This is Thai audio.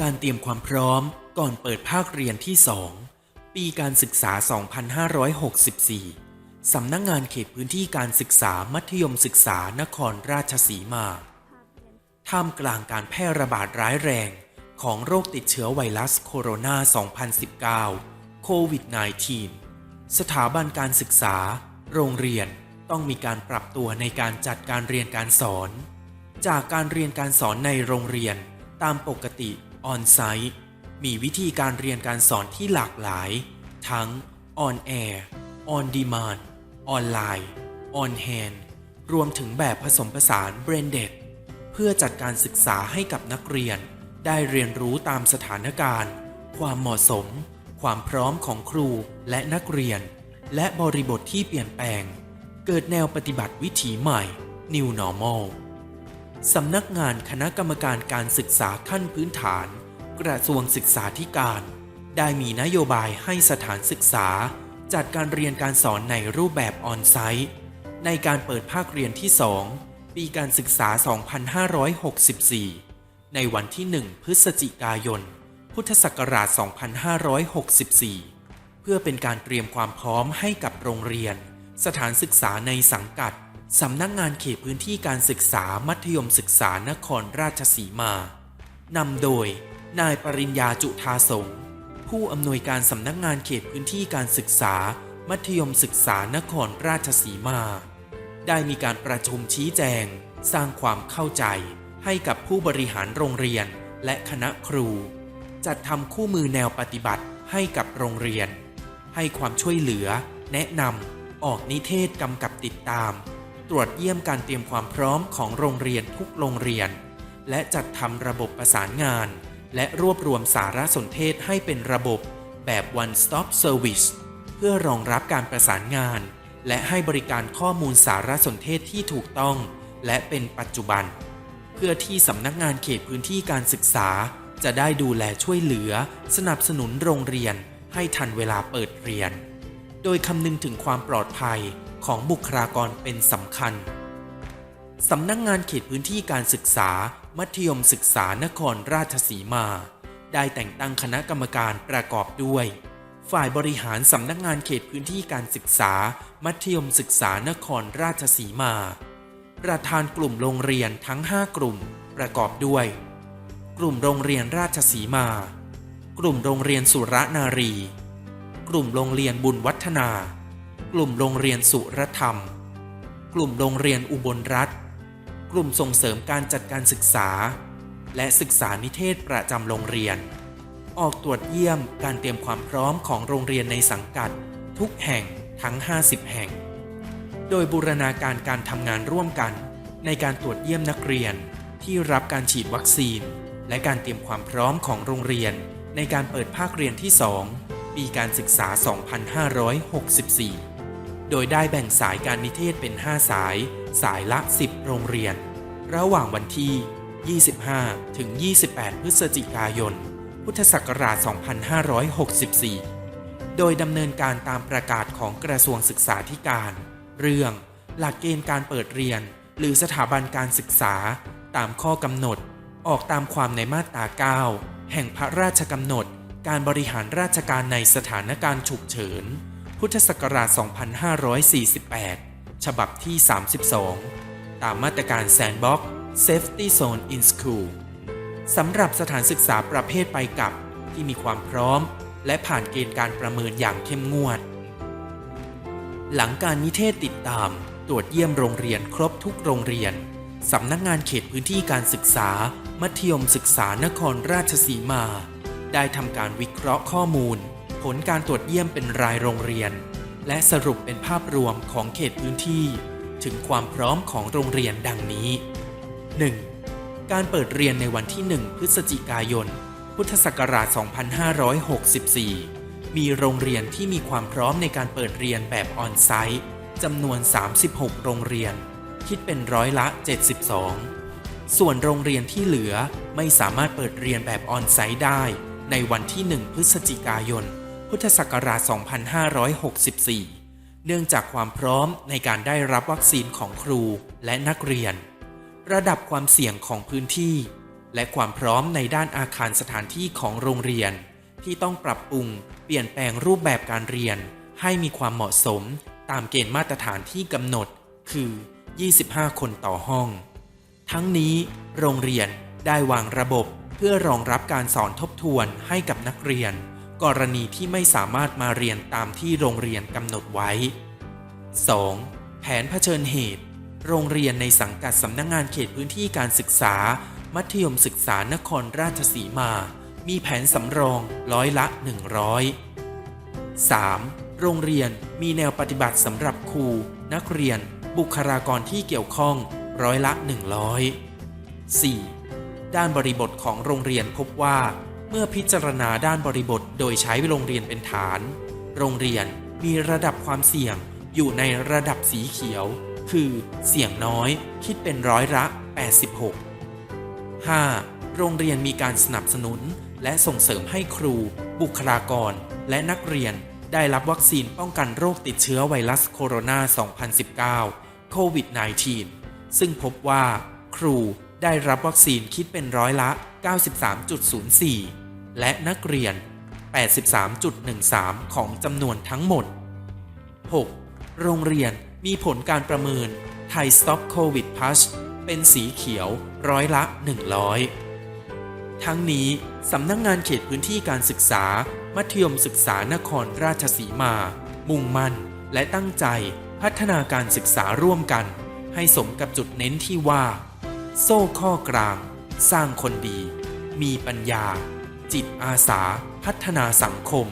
การเตรียมความพร้อมก่อนเปิดภาคเรียนที่ 2 ปีการศึกษา 2564 สำนักงงานเขตพื้นที่การศึกษามัธยมศึกษานครราชสีมา ท่ามกลางการแพร่ระบาดร้ายแรงของโรคติดเชื้อไวรัสโคโรนา 2019 โควิด -19 สถาบันการศึกษา โรงเรียนต้องมีการปรับตัวในการจัดการเรียนการสอน จากการเรียนการสอนในโรงเรียนตามปกติออนไซต์มีวิธีการเรียนการสอนที่หลากหลาย ทั้งออนแอร์ออนดีมานออนไลน์ออนแฮนรวมถึงแบบผสมผสานเบรนเด d เพื่อจัดการศึกษาให้กับนักเรียน ได้เรียนรู้ตามสถานการณ์ ความเหมาะสม ความพร้อมของครูและนักเรียน และบริบทที่เปลี่ยนแปลง เกิดแนวปฏิบัติวิถีใหม่ New Normal สำนักงานคณะกรรมการการศึกษาขั้นพื้นฐาน กระทรวงศึกษาธิการ ได้มีนโยบายให้สถานศึกษา จัดการเรียนการสอนในรูปแบบออนไซต์ ในการเปิดภาคเรียนที่ 2 ปีการศึกษา 2564 ในวันที่ 1 พฤศจิกายน พุทธศักราช 2564 เพื่อเป็นการเตรียมความพร้อมให้กับโรงเรียน สถานศึกษาในสังกัด สำนักงงานเขตพื้นที่การศึกษามัธยมศึกษานครราชสีมา นำโดย นายปริญญาจุธาสงผู้อำนวยการสำนักงานเขตพื้นที่การศึกษา มัธยมศึกษานครราชสีมา ได้มีการประชุมชี้แจง สร้างความเข้าใจให้กับผู้บริหารโรงเรียนและคณะครู จัดทำคู่มือแนวปฏิบัติให้กับโรงเรียน ให้ความช่วยเหลือ แนะนำออกนิเทศกำกับติดตาม ตรวจเยี่ยมการเตรียมความพร้อมของโรงเรียนทุกโรงเรียน และจัดทำระบบประสานงาน และรวบรวมสารสนเทศให้เป็นระบบแบบ one stop service เพื่อรองรับการประสานงาน และให้บริการข้อมูลสารสนเทศที่ถูกต้อง และเป็นปัจจุบัน เพื่อที่สำนักงานเขตพื้นที่การศึกษา จะได้ดูแลช่วยเหลือ สนับสนุนโรงเรียนให้ทันเวลาเปิดเรียน โดยคำนึงถึงความปลอดภัยของบุคลากรเป็นสำคัญสำนักงงานเขตพื้นที่การศึกษา มัธยมศึกษานครราชสีมา ได้แต่งตั้งคณะกรรมการประกอบด้วย ฝ่ายบริหารสำนักงานเขตพื้นที่การศึกษา มัธยมศึกษานครราชสีมา ประธานกลุ่มโรงเรียนทั้ง 5 กลุ่ม ประกอบด้วย กลุ่มโรงเรียนราชสีมา กลุ่มโรงเรียนสุรนารี กลุ่มโรงเรียนบุญวัฒนา กลุ่มโรงเรียนสุรธรรม กลุ่มโรงเรียนอุบลรัฐ กลุ่มส่งเสริมการจัดการศึกษา และศึกษานิเทศประจำโรงเรียน ออกตรวจเยี่ยมการเตรียมความพร้อมของโรงเรียนในสังกัด ทุกแห่งทั้ง 50 แห่ง โดยบูรณาการการทำงานร่วมกันในการตรวจเยี่ยมนักเรียนที่รับการฉีดวัคซีน และการเตรียมความพร้อมของโรงเรียน ในการเปิดภาคเรียนที่ 2 ปีการศึกษา 2564 โดยได้แบ่งสายการนิเทศเป็น 5 สาย สายละ 10 โรงเรียน ระหว่างวันที่ 25 ถึง 28 พฤศจิกายน พุทธศักราช 2564 โดยดำเนินการตามประกาศของกระทรวงศึกษาธิการ เรื่อง หลักเกณฑ์การเปิดเรียน หรือสถาบันการศึกษา ตามข้อกำหนด ออกตามความในมาตรา 9 แห่งพระราชกำหนด การบริหารราชการในสถานการณ์ฉุกเฉิน พุทธศักราช 2548 ฉบับที่ 32 ตามมาตรการ Sandbox Safety Zone in School สำหรับสถานศึกษาประเภทไปกับที่มีความพร้อม และผ่านเกณฑ์การประเมินอย่างเข้มงวด หลังการนิเทศติดตามตรวจเยี่ยมโรงเรียนครบทุกโรงเรียน สำนักงานเขตพื้นที่การศึกษา มัธยมศึกษานครราชสีมา ได้ทำการวิเคราะห์ข้อมูล ผลการตรวจเยี่ยมเป็นรายโรงเรียน และสรุปเป็นภาพรวมของเขตพื้นที่ ถึงความพร้อมของโรงเรียนดังนี้ 1. การเปิดเรียนในวันที่ 1 พฤศจิกายน พุทธศักราช 2564 มีโรงเรียนที่มีความพร้อมในการเปิดเรียนแบบออนไซต์จำนวน 36 โรงเรียน คิดเป็นร้อยละ 72 ส่วนโรงเรียนที่เหลือไม่สามารถเปิดเรียนแบบออนไซต์ได้ ในวันที่ 1 พฤศจิกายน พุทธศักราช 2564 เนื่องจากความพร้อมในการได้รับวัคซีนของครูและนักเรียน ระดับความเสี่ยงของพื้นที่ และความพร้อมในด้านอาคารสถานที่ของโรงเรียน ที่ต้องปรับปรุง เปลี่ยนแปลงรูปแบบการเรียน ให้มีความเหมาะสมตามเกณฑ์มาตรฐานที่กำหนด คือ 25 คนต่อห้อง ทั้งนี้โรงเรียนได้วางระบบเพื่อรองรับการสอนทบทวนให้กับนักเรียน กรณีที่ไม่สามารถมาเรียนตามที่โรงเรียนกำหนดไว้ 2. แผนเผชิญเหตุ โรงเรียนในสังกัดสำนักงงานเขตพื้นที่การศึกษา มัธยมศึกษานครราชสีมา มีแผนสำรองร้อยละ 100 3. โรงเรียนมีแนวปฏิบัติสำหรับครู นักเรียน บุคลากรที่เกี่ยวข้องร้อยละ 100 4. ด้านบริบทของโรงเรียนพบว่า เมื่อพิจารณาด้านบริบทโดยใช้โรงเรียนเป็นฐาน โรงเรียนมีระดับความเสี่ยงอยู่ในระดับสีเขียว คือเสี่ยงน้อยคิดเป็นร้อยละ 86 5. โรงเรียนมีการสนับสนุนและส่งเสริมให้ครู บุคลากร และนักเรียนได้รับวัคซีนป้องกันโรคติดเชื้อไวรัสโคโรนา 2019 โควิด -19 ซึ่งพบว่าครูได้รับวัคซีนคิดเป็นร้อยละ 93.04 และนักเรียน 83.13 ของจำนวนทั้งหมด 6. โรงเรียนมีผลการประเมินไทย Stop COVID Push เป็นสีเขียวร้อยละ 100 ทั้งนี้สำนักงงานเขตพื้นที่การศึกษา มัธยมศึกษานครราชสีมา มุ่งมั่นและตั้งใจ พัฒนาการศึกษาร่วมกัน ให้สมกับจุดเน้นที่ว่า โซ่ข้อกลาง สร้างคนดี มีปัญญา จิตอาสา พัฒนาสังคม